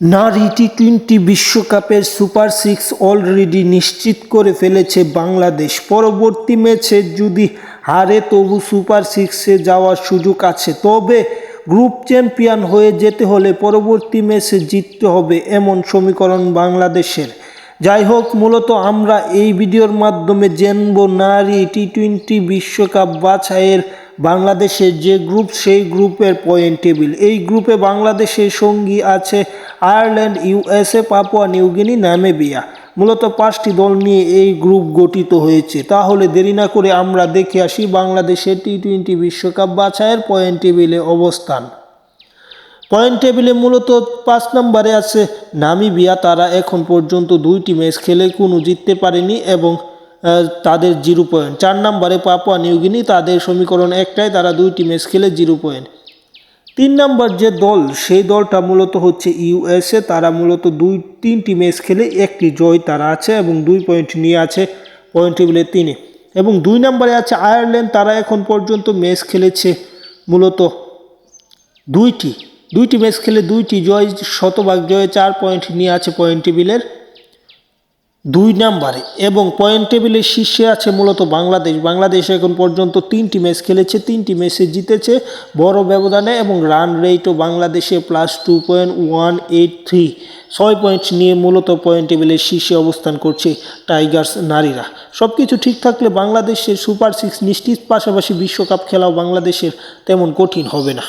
নারী T twenty বিশ্বকাপের super six already নিশ্চিত করে ফেলেছে বাংলাদেশ। পরবর্তী ম্যাচে যদি হারে তবু সুপার সিক্সে যাওয়ার সুযোগ আছে, তবে গ্রুপ চ্যাম্পিয়ন হয়ে যেতে হলে পরবর্তী ম্যাচে জিততে হবে এমন সমীকরণ বাংলাদেশের। যাই হোক, মূলত আমরা এই ভিডিওর মাধ্যমে জানব নারী টি টোয়েন্টি বিশ্বকাপ বাছাইয়ের বাংলাদেশের যে গ্রুপ, সেই গ্রুপের পয়েন্ট টেবিল। এই গ্রুপে বাংলাদেশের সঙ্গী আছে Ireland USA Papua New Guinea Namibia. মূলত পাঁচটি দল নিয়ে এই গ্রুপ গঠিত হয়েছে। তাহলে দেরি না করে আমরা দেখে আসি বাংলাদেশের টি টোয়েন্টি বিশ্বকাপ বাছাইয়ের পয়েন্ট টেবিলে অবস্থান। পয়েন্ট টেবিলে মূলত পাঁচ নম্বরে আছে নামিবিয়া। তারা এখন পর্যন্ত দুইটি ম্যাচ খেলে কোনো জিততে পারেনি এবং তাদের জিরো পয়েন্ট। চার নম্বরে পাপুয়া নিউগিনি তাদের সমীকরণ একটাই তারা দুইটি ম্যাচ খেলে জিরো পয়েন্ট। তিন নাম্বার যে দল, সেই দলটা মূলত হচ্ছে ইউএসএ। তারা মূলত দুই, তিনটি ম্যাচ খেলে একটি জয় তারা আছে এবং দুই পয়েন্ট নিয়ে আছে পয়েন্ট টেবিলে তিনে। এবং দুই নম্বরে আছে আয়ারল্যান্ড, তারা এখন পর্যন্ত ম্যাচ খেলেছে মূলত দুইটি। দুইটি ম্যাচ খেলে দুইটি জয়, শতভাগ জয়ে চার পয়েন্ট নিয়ে আছে পয়েন্ট টেবিলের দুই নাম্বারে এবং পয়েন্ট টেবিলের শীর্ষে আছে মূলত বাংলাদেশ। বাংলাদেশ এখন পর্যন্ত তিনটি ম্যাচ খেলেছে, তিনটি ম্যাচে জিতেছে বড় ব্যবধানে এবং রান রেটও বাংলাদেশে plus two point one eight three ছয় পয়েন্ট নিয়ে মূলত পয়েন্ট টেবিলের শীর্ষে অবস্থান করছে টাইগার্স নারীরা। সব কিছু ঠিক থাকলে বাংলাদেশের সুপার সিক্স নিশ্চিত পাশাপাশি বিশ্বকাপ খেলাও বাংলাদেশের তেমন কঠিন হবে না।